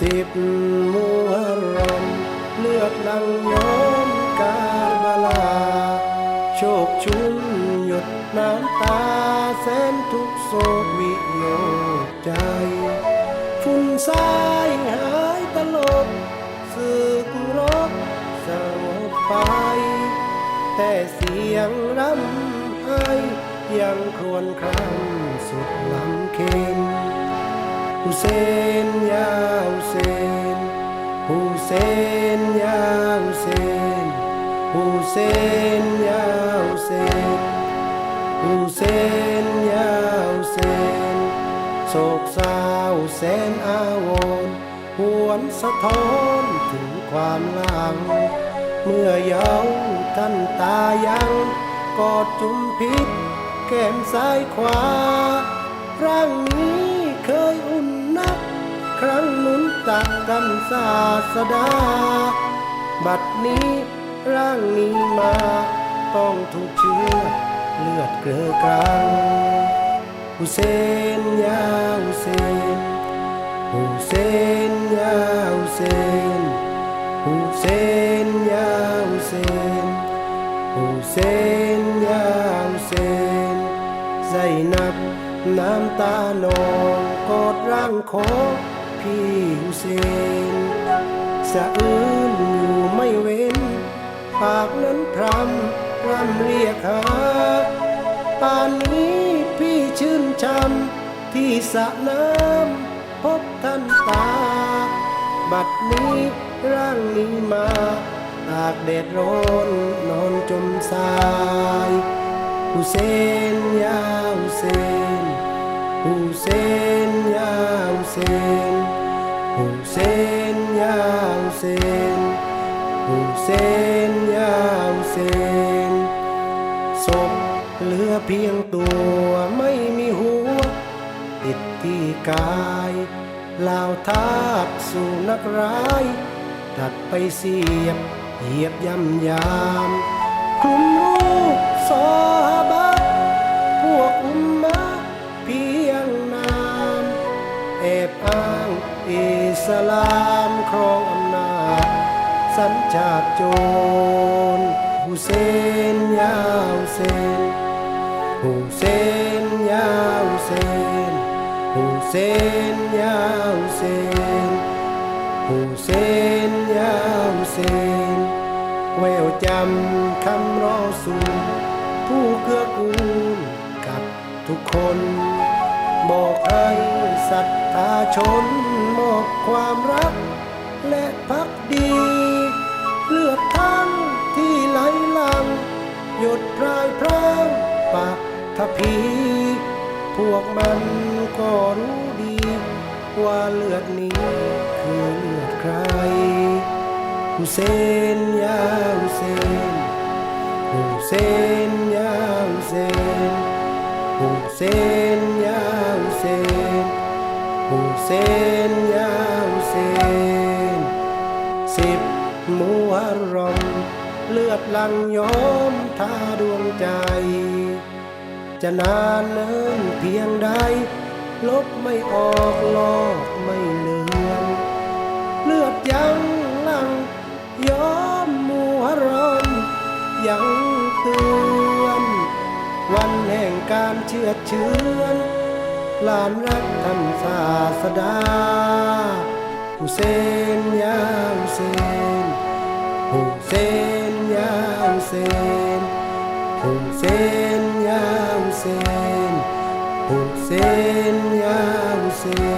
สิบมุฮรรอมเลือดลังย้อมกาบลา โชคชุนหยดน้ำตาแสนทุกโศกวิโยใจ ฝุ่นทรายหายตลบสึกรบสงบไป แต่เสียงรำไห้ยังครวญครำสุดลำเค็น ฮุเซนยาฮุเซนฮุเซนยาฮุเซนฮุเซนยาฮุเซนฮุเซนยาฮุเซนโศกเศร้าแสนอาวรหวนสะท้อนถึงความหลัง เมื่อเยาท่านตายังกอดจุมพิษแก้มซ้ายขวาร่างนี้ ตักกันศาสดา บัดนี้ร่างนี้มา ต้องถูกเชื้อเลือดเกลือกลางฮุเซนยาฮุเซนฮุเซนยาฮุเซนฮุเซนยาฮุเซนฮุเซนยาฮุเซนไซนับน้ำตานองกอดร่างของ พี่ฮุเซนสะอื้นอยู่ไม่เว้น ปากนั้นพรำรำเรียกหาป่านนี้พี่ชื่นชมที่สระน้ำพบท่านตา บัดนี้ร่างนี้มาตากแดดร้อนนอนจมสายฮุเซนยาฮุเซน ฮุเซนยาฮุเซนฮุเซนยาฮุเซนฮุเซนยาฮุเซนศพเหลือเพียงตัวไม่มีหัว ติดที่กายลาวทาบสู่นักร้ายดัดไปเสียบเหยียบย่ำยามคลุมามครองอำนาจ สัญชาติโจรฮุเซนยาฮุเซนฮุเซนยาฮุเซนฮุเซนยาฮุเซนฮุเซนยาฮุเซนแววจำคำรอสูผู้เกื้อกูลกับทุกคนบอกให้ ศรัทธาชนมอบความรัก และพักดี เลือดทั้งที่ไหลหลัง หยดพรายพรางปากทพี พวกมันก็รู้ดี ว่าเลือดนี้คือเลือดใครฮุเซนยาฮุเซนฮุเซนยาฮุเซนฮุเซน ฮุเซนยาฮุเซนสิบมุฮัรรอม เลือดลังย้อมทาดวงใจ จะนานเนิ่นเพียงใด ลบไม่ออกลอกไม่เลือน เลือดยังลังย้อมมุฮัรรอม ยังเตือน วันแห่งการเชื่อเชือน หลานรักท่านศาสดาหุเซนยาฮุเซนหุเซนยาฮุเซนหุเซนยาฮุเซนหุเซนยาฮุเซน